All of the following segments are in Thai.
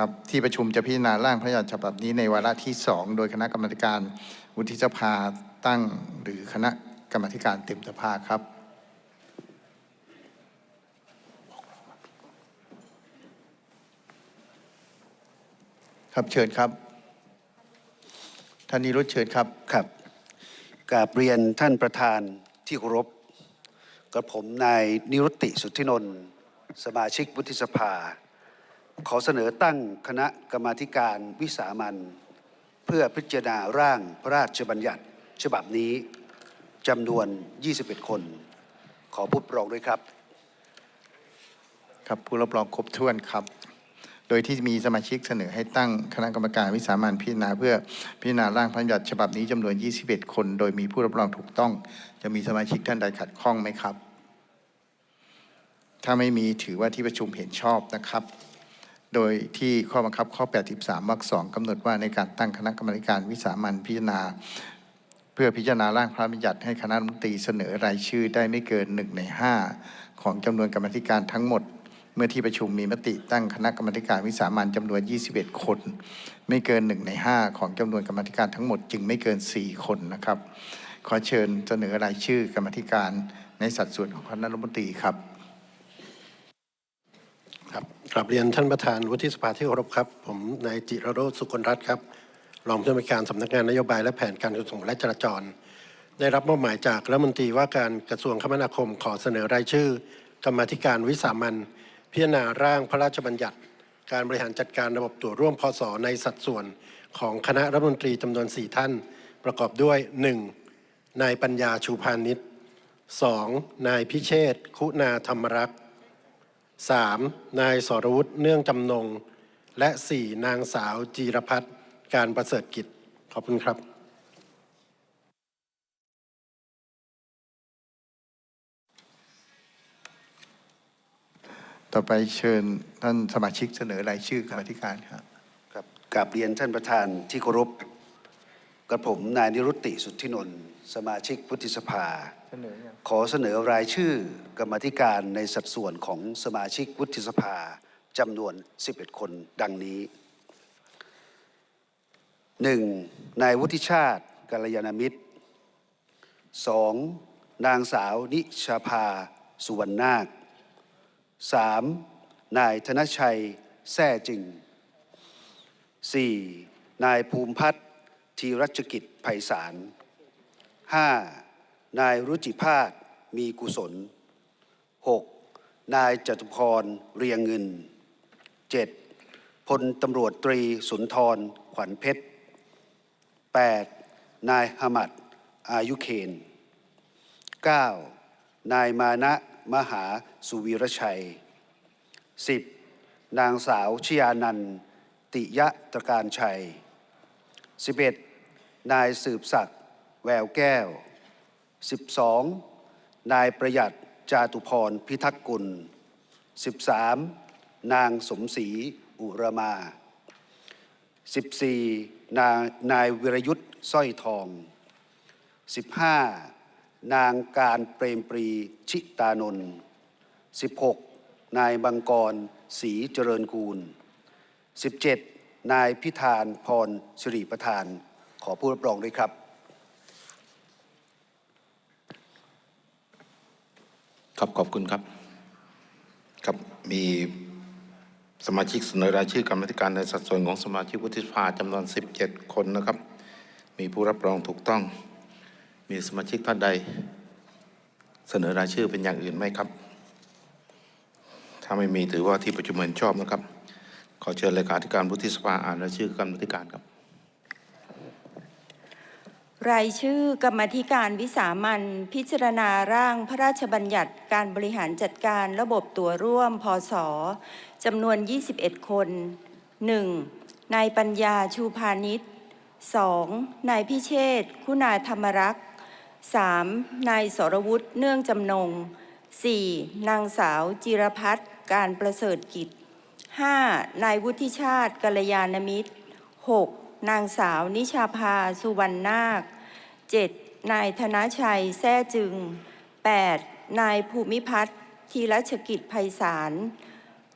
ครับที่ประชุมจะพิจารณาร่างพระราชบัญญัติฉบับนี้ในวาระที่สองโดยคณะกรรมการวุฒิสภาตั้งหรือคณะกรรมการเต็มสภาครับครับเชิญครับท่านนิรุตเชิญครับครับกราบเรียนท่านประธานที่เคารพกระผมนายนิรุตติสุทธินนท์สมาชิกวุฒิสภา ขอเสนอตั้งคณะกรรมาการวิสามันเพื่อพิจารณาร่างพระราชบัญญัติ ฉบับนี้จำนวน 21 คน ขอพูดปรองด้วยครับ ครับผู้รับรองครบถ้วนครับ โดยที่มีสมาชิกเสนอให้ตั้งคณะกรรมการวิสามัญพิจารณาเพื่อพิจารณาร่างพระราชบัญญัติฉบับนี้จำนวน 21 คน โดยมีผู้รับรองถูกต้อง จะมีสมาชิกท่านใดขัดข้องไหมครับ ถ้าไม่มีถือว่าที่ประชุมเห็นชอบนะครับ โดยที่ข้อบังคับข้อ 83วรรคสองกำหนดว่าในการตั้งคณะกรรมการวิสามัญพิจารณา เพื่อพิจารณาร่างพระราชบัญญัติให้คณะรัฐมนตรีเสนอรายชื่อได้ไม่เกินหนึ่งในห้าของจำนวนกรรมธิการทั้งหมด เมื่อที่ประชุมมีมติตั้งคณะกรรมการวิสามัญจำนวน 21 คน ไม่เกินหนึ่งในห้าของจำนวนกรรมธิการทั้งหมด จึงไม่เกิน 4 คนนะครับ ขอเชิญเสนอรายชื่อกรรมธิการในสัดส่วนของคณะรัฐมนตรีครับ กลับเรียนท่านประธานวุฒิสภาที่เคารพครับ ผมนายจิรโรจน์สุคนรัตน์ครับรองผู้อำนวยการสำนักงานนโยบายและแผนการขนส่งและจราจร ได้รับมอบหมายจากรัฐมนตรีว่าการกระทรวงคมนาคมขอเสนอรายชื่อ กรรมาธิการวิสามันพิจารณาร่างพระราชบัญญัติ การบริหารจัดการระบบตัวร่วมพศในสัดส่วนของคณะรัฐมนตรีจำนวน 4 ท่าน ประกอบด้วย 1. นายปัญญาชูพานิช 2. นายพิเชษ คุณาธรรมรักษ์ 3. นายสรวุฒิเนื่องจำนง และ 4. นางสาวจีรพัฒน์การประเสริฐกิจ ขอบคุณครับ ต่อไปเชิญท่านสมาชิกเสนอรายชื่อกรรมาธิการครับครับกราบเรียนท่านประธานที่เคารพกระผมนายนิรุตติสุทธินนท์ สมาชิกวุฒิสภา ขอเสนอรายชื่อกรรมธิการในสัดส่วนของสมาชิกวุฒิสภาจำนวน 11 คนดังนี้ 1. นายวุฒิชาติกัลยาณมิตร 2. นางสาวนิชาภา สุวรรณนาค 3. นายธนชัยแท่จึง 4. นายภูมิพัฒน์ธีรจกิจไพศาล 5. นายรุจิภาค มีกุศล 6. นายจตุพร เรียงเงิน 7. พลตำรวจตรีสุนทร ขวัญเพชร 8. นายหมัด อายุเคน 9. นายมานะมหาสุวีรชัย 10. นางสาวชยานันติยะตรการชัย 11. นายสืบศักดิ์ แววแก้ว 12. นายประหยัดจาตุพรพิทักษ์กุล 13. นางสมศรีอุรมา 14. นางนายวิรยุทธ์สร้อยทอง 15. นางการเปรมปรีชิตานนท์ 16. นายบังกรศรีเจริญกูล 17. นายพิธานพรสิริประธาน ขอผู้รับรองด้วยครับ ครับขอบคุณครับ ครับมีสมาชิกเสนอรายชื่อกรรมธิการในสัดส่วนของสมาชิกวุฒิสภาจำนวน 17 คนนะครับ มีผู้รับรองถูกต้อง มีสมาชิกท่านใด เสนอรายชื่อเป็นอย่างอื่นไหมครับ ถ้าไม่มีถือว่าที่ประชุมเห็นชอบนะครับ ขอเชิญเลขาธิการวุฒิสภาอ่านรายชื่อกรรมธิการครับ รายชื่อกรรมธิการวิสามันพิจารณาร่างพระราชบัญญัติการบริหารจัดการระบบตัวร่วมพศจำนวน 21 คน 1. นายปัญญาชูพานิชย์ 2. นายพิเชษคุณาธรรมรักษ์ 3. นายสรวุฒิเนื่องจำนง 4. นางสาวจิรพัฒน์การประเสริฐกิจ 5. นายวุฒิชาติกัลยาณมิตร 6. นางสาวนิชาภาสุวรรณนาค 7. นายธนชัยแท่จึง 8. นายภูมิพัฒน์ธีรชกิจไพศาล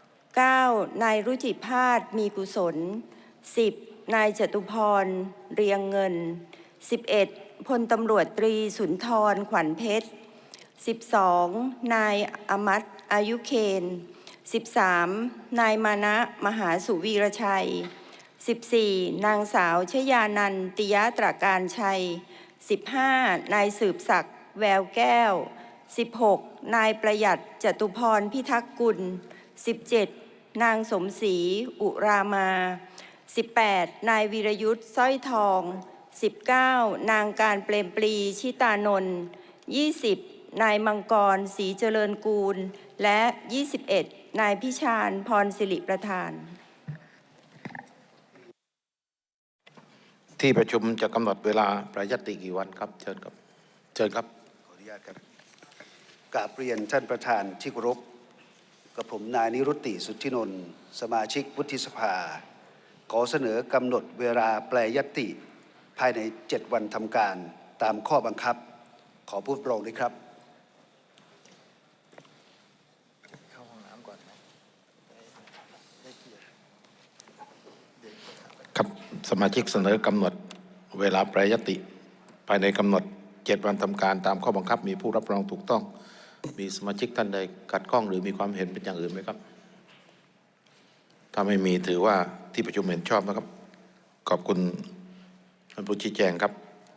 9. นายรุจิพาสมีกุศล 10. นายจตุพร เรียงเงิน 11. พลตำรวจตรีสุนทรขวัญเพชร 12. นายอมัตอายุเคน 13. นายมานะมหาสุวีรชัย 14. นางสาวชยานันติยะตราการชัย 15. นายสืบศักดิ์แววแก้ว 16. นายประหยัดจตุพรพิทักษ์กุล 17. นางสมศรีอุรามา 18. นายวีรยุทธ์สร้อยทอง 19. นางการเปรมปรีชิตานนท์ 20. นายมังกรศรีเจริญกูล และ 21. นายพิชาญพรสิริประธาน ที่ประชุมจะกำหนดเวลาประยตติกี่วันครับ เชิญครับ เชิญครับ ขออนุญาตครับกราบเรียนท่านประธานที่เคารพกับผมนายนิรุตติสุทธินนท์สมาชิกวุฒิสภา ขอเสนอกำหนดเวลาแปลยตติภายใน 7 วันทำการตามข้อบังคับ ขอพูดโปร่งด้วยครับ เข้าห้องน้ำก่อนไหม ครับ สมาชิกเสนอกำหนดเวลาแปรยติ ภายในกำหนดเจ็ดวันทำการตามข้อบังคับ มีผู้รับรองถูกต้อง มีสมาชิกท่านใดขัดข้องหรือมีความเห็นเป็นอย่างอื่นไหมครับ ถ้าไม่มีถือว่าที่ประชุมเห็นชอบนะครับ ขอบคุณท่านผู้ชี้แจงครับ